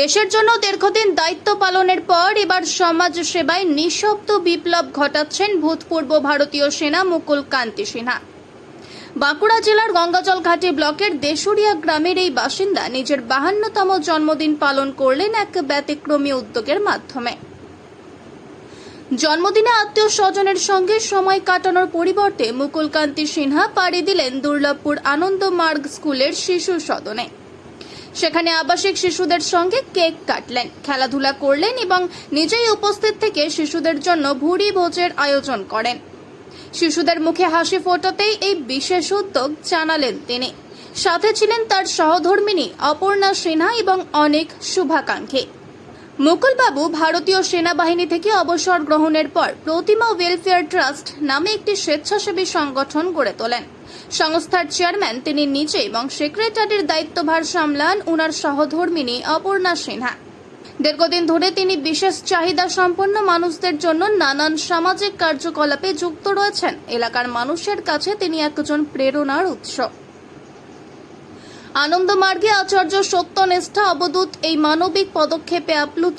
দেশের জন্য দীর্ঘদিন দায়িত্ব পালনের পর এবার সমাজ সেবায় নিঃশব্দ বিপ্লব ঘটাচ্ছেন ভূতপূর্ব ভারতীয় সেনা মুকুল কান্তি সিনহা। বাঁকুড়া জেলার গঙ্গাজল ঘাটি ব্লকের দেশুরিয়া গ্রামের এই বাসিন্দা নিজের বাহান্নতম জন্মদিন পালন করলেন এক ব্যতিক্রমী উদ্যোগের মাধ্যমে। জন্মদিনে আত্মীয় স্বজনের সঙ্গে সময় কাটানোর পরিবর্তে মুকুলকান্তি সিনহা পাড়ি দিলেন দুর্লভপুর আনন্দ মার্গ স্কুলের শিশু সদনে। সেখানে আবাসিক শিশুদের সঙ্গে কেক কাটলেন, খেলাধুলা করলেন এবং নিজেই উপস্থিত থেকে শিশুদের জন্য ভুরি ভোজের আয়োজন করেন। শিশুদের মুখে হাসি ফোটাতেই এই বিশেষ উদ্যোগ জানালেন তিনি। সাথে ছিলেন তার সহধর্মিনী অপর্ণা সিনহা এবং অনেক শুভাকাঙ্ক্ষী। মুকুলবাবু ভারতীয় সেনাবাহিনী থেকে অবসর গ্রহণের পর প্রতিমা ওয়েলফেয়ার ট্রাস্ট নামে একটি স্বেচ্ছাসেবী সংগঠন গড়ে তোলেন। সংস্থার চেয়ারম্যান, তিনি নিজে এবং সেক্রেটারির দায়িত্বভার সামলান উনার সহধর্মিনী অপর্ণা সিনহা। দীর্ঘদিন ধরে তিনি বিশেষ চাহিদা সম্পন্ন মানুষদের জন্য নানান সামাজিক কার্যকলাপে যুক্ত রয়েছেন। এলাকার মানুষের কাছে তিনি একজন প্রেরণার উৎস। আনন্দমার্গে আচার্য সত্যনিষ্ঠা অবদূত এই মানবিক পদক্ষেপে আপ্লুত।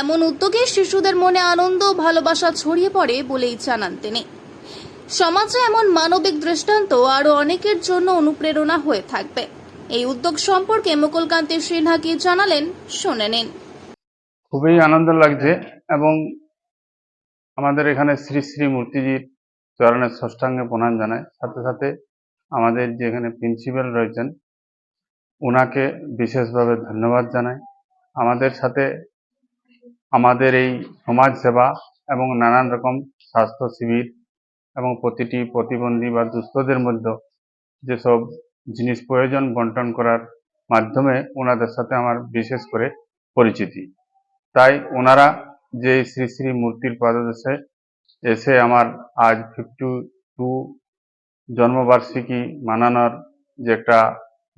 এমন উদ্যোগে শিশুদের মনে আনন্দ ভালোবাসা ছড়িয়ে পড়ে বলেই জানান তিনি। সমাজে এমন মানবিক দৃষ্টান্ত আরও অনেকের জন্য অনুপ্রেরণা হয়ে থাকবে। এই উদ্যোগ সম্পর্কে মুকুলকান্তি সিনহা কি জানালেন, শুনে নিন। খুবই আনন্দ লাগছে এবং আমাদের এখানে শ্রী শ্রী মূর্তিজির চরণের ষষ্ঠাঙ্গে প্রণাম জানায়। সাথে সাথে আমাদের যে এখানে প্রিন্সিপাল রয়েছেন ওনাকে বিশেষভাবে ধন্যবাদ জানাই। আমাদের সাথে আমাদের এই সমাজ সেবা এবং নানান রকম স্বাস্থ্য শিবির এবং প্রতিটি প্রতিবন্ধী বা দুস্থদের মধ্যে যেসব জিনিস প্রয়োজন বন্টন করার মাধ্যমে ওনাদের সাথে আমার বিশেষ করে পরিচিতি। তাই ওনারা যে শ্রী শ্রী মূর্তির পাদদেশে এসে আমার আজ ফিফটি টু জন্মবার্ষিকী মানানোর যে একটা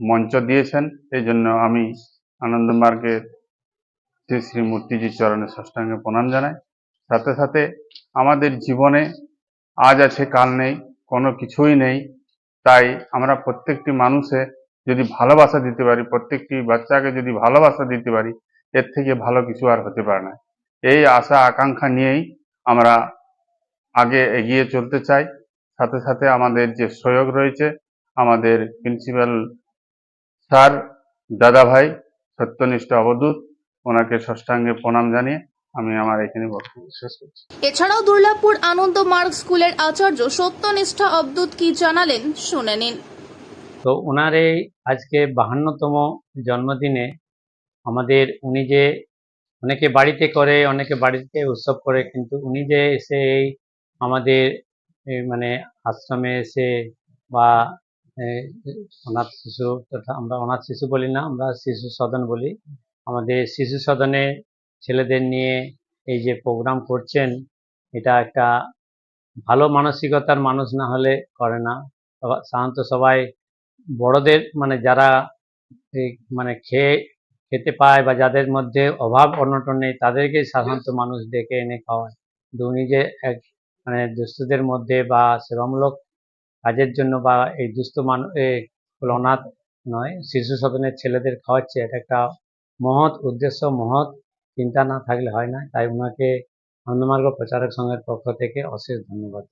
মঞ্চ দিয়েছেন, এই জন্য আমি আনন্দমার্গের শ্রী শ্রী মূর্তিজির চরণে ষষ্ঠাঙ্গে প্রণাম জানাই। সাথে সাথে আমাদের জীবনে আজ আছে, কাল নেই, কোনো কিছুই নেই। তাই আমরা প্রত্যেকটি মানুষে যদি ভালোবাসা দিতে পারি, প্রত্যেকটি বাচ্চাকে যদি ভালোবাসা দিতে পারি, এর থেকে ভালো কিছু আর হতে পারে না। এই আশা, আকাঙ্ক্ষা নিয়েই আমরা আগে এগিয়ে চলতে চাই। সাথে সাথে আমাদের যে সহযোগ রয়েছে, আমাদের প্রিন্সিপাল স্যার, দাদাভাই, সত্যনিষ্ঠ অবদূত ওনাকে ষষ্ঠাঙ্গে প্রণাম জানিয়ে আমি আমার এখানে বক্তব্য শেষ করছি। এছাড়াও দুর্লাভপুর আনন্দ মার্গ স্কুলের আচার্য সত্যনিষ্ঠা অবদূত কি জানালেন শুনে নিন। তো ওনার এই আজকে বাহান্নতম জন্মদিনে আমাদের উনি যে অনেকে বাড়িতে করে অনেকে বাড়িতে উৎসব করে কিন্তু উনি যে এসে এই আমাদের এই মানে আশ্রমে এসে বা অনাথ শিশু তথা আমরা অনাথ শিশু বলি না আমরা শিশু সদন বলি। আমাদের শিশু সদনে ছেলেদের নিয়ে এই যে প্রোগ্রাম করছেন এটা একটা ভালো মানসিকতার মানুষ না হলে করে না। সাধারণত সবাই বড়দের মানে যারা মানে খেয়ে খেতে পায় বা যাদের মধ্যে অভাব অনটন নেই তাদেরকে সাধারণত মানুষ ডেকে এনে খাওয়ায়। কিন্তু উনি যে এক মানে দুস্থদের মধ্যে বা সেবামূলক কাজের জন্য বা এই দুস্থ মানুষ অনাথ নয় শিশু সদনের ছেলেদের খাওয়াচ্ছে এটা একটা মহৎ উদ্দেশ্য মহৎ চিন্তা না থাকলে হয় না তাই ওনাকে আনন্দমার্গ প্রচারক সংঘের পক্ষ থেকে অশেষ ধন্যবাদ।